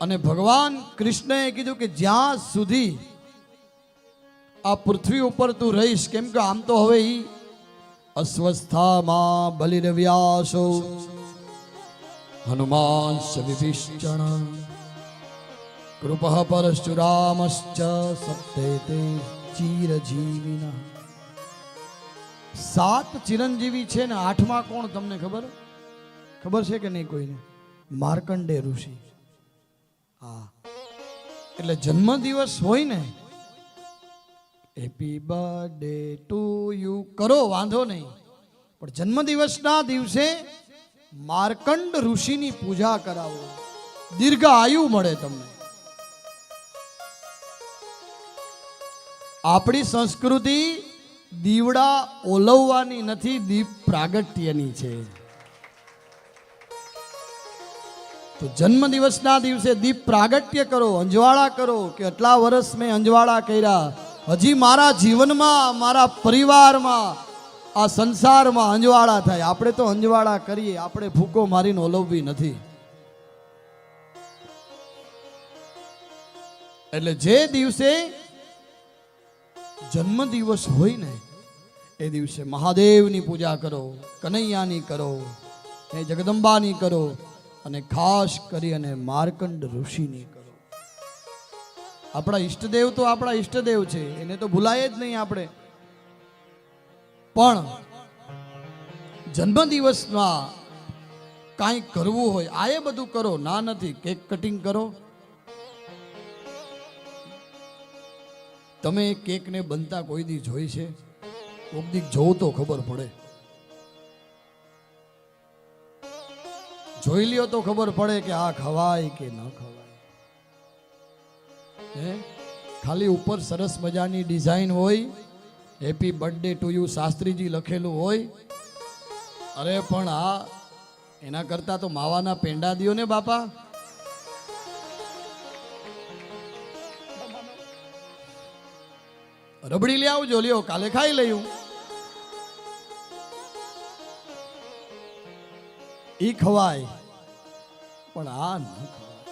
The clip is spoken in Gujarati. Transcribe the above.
અને ભગવાન કૃષ્ણએ કીધું કે જ્યાં સુધી આ પૃથ્વી ઉપર તું રહીશ, કેમ કે આમ તો હવે એ અસ્વસ્થામાં બલિરવ્યાસો હનુમાન વિભીષણ. કૃપ પરશુરામશ્ચ સત્ય તે ચિરજીવીના. સાત ચિરંજીવી છે ને આઠમા કોણ, તમને ખબર? ખબર છે કે નહીં કોઈને? માર્કંડે ઋષિ. હા. એટલે જન્મદિવસ હોય ને હેપી બર્થડે ટુ યુ કરો, વાંધો નહીં. પણ જન્મદિવસના દિવસે માર્કંડ ઋષિની પૂજા કરાવો. દીર્ઘ આયુ મળે તમને. આપણી સંસ્કૃતિ દીવડા ઓલવવાની નથી, દીપ પ્રાગટ્યની છે. તો જન્મદિવસના દિવસે દીપ પ્રાગટ્ય કરો, અંજવાળા કરો કે આટલા વર્ષ મેં અંજવાળા કર્યા. હજી મારા જીવનમાં, મારા પરિવારમાં, આ સંસારમાં અંજવાળા થાય. આપણે તો અંજવાળા કરીએ, આપણે ભૂકો મારીને ઓલવવી નથી. એટલે જે દિવસે જન્મદિવસ હોય ને, એ દિવસે મહાદેવની પૂજા કરો, કનૈયાની કરો, એ જગદંબાની કરો અને ખાસ કરી અને માર્કંડ ઋષિની કરો. આપણા ઈષ્ટદેવ તો આપણા ઈષ્ટદેવ છે, એને તો ભૂલાય જ નહીં આપણે. પણ જન્મદિવસમાં કાંઈ કરવું હોય, આ એ બધું કરો, ના નથી, કેક કટિંગ કરો. તમે કેકને બનતા કોઈ દી જોઈ છે? કોઈ દી જોવું તો ખબર પડે. જોઈ લ્યો તો ખબર પડે કે આ ખવાય કે ન ખવાય. હે? ખાલી ઉપર સરસ મજાની ડિઝાઇન હોય, હેપી બર્થડે ટુ યુ શાસ્ત્રીજી લખેલું હોય. અરે પણ આ, એના કરતા તો માવાના પેંડા દિયો ને બાપા. રબડી લઈ આવજો લ્યો, કાલે ખાઈ લયું ઈ ખવાય પણ આ ન ખવાય